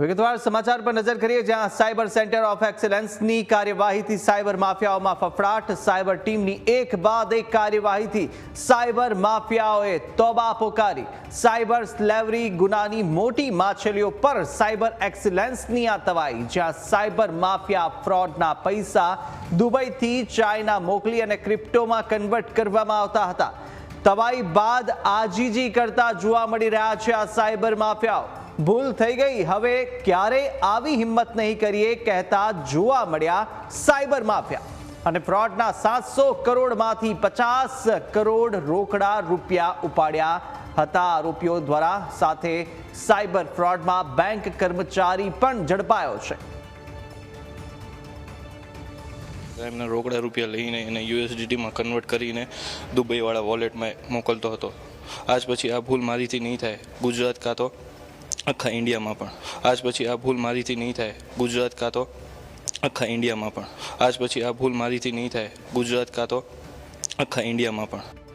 વિગતવાર સમાચાર પર નજર કરીએ, જ્યાં સાયબર સેન્ટર ઓફ એક્સેલન્સની કાર્યવાહીથી સાયબર માફિયાઓમાં ફફડાટ. સાયબર ટીમની એક બાદ એક કાર્યવાહીથી સાયબર માફિયાઓએ તોબા પોકારી. સાયબર સ્લેવરી ગુનાની મોટી માછલીઓ પર સાયબર એક્સેલન્સની આ તવાઈ, જ્યાં સાયબર માફિયા ફ્રોડના પૈસા દુબઈથી ચાઇના મોકલી અને ક્રિપ્ટોમાં કન્વર્ટ કરવામાં આવતા હતા. તવાઈ બાદ આજીજી કરતા જોવા મળી રહ્યા છે આ સાયબર માફિયાઓ. ભૂલ થઈ ગઈ. હવે ક્યારે આવી હિંમત નહીં કરીએ કહેતા જોવા મળ્યા સાયબર માફિયા. અને ફ્રોડના સાતસો કરોડમાંથી પચાસ કરોડ રોકડા રૂપિયા ઉપાડ્યા હતા આરોપીઓ દ્વારા. સાથે સાયબર ફ્રોડમાં બેંક કર્મચારી પણ ઝડપાયો છે. એમના રોકડા રૂપિયા લઈને એને યુએસડીટીમાં કન્વર્ટ કરીને દુબઈવાળા વોલેટમાં મોકલતો હતો. આજ પછી આ ભૂલ મારીથી નહીં થાય. ગુજરાત કાં તો આખા ઇન્ડિયામાં પણ. આજ પછી આ ભૂલ મારીથી નહીં થાય. ગુજરાત કાં તો આખા ઇન્ડિયામાં પણ. આજ પછી આ ભૂલ મારીથી નહીં થાય. ગુજરાત કાં તો આખા ઇન્ડિયામાં પણ.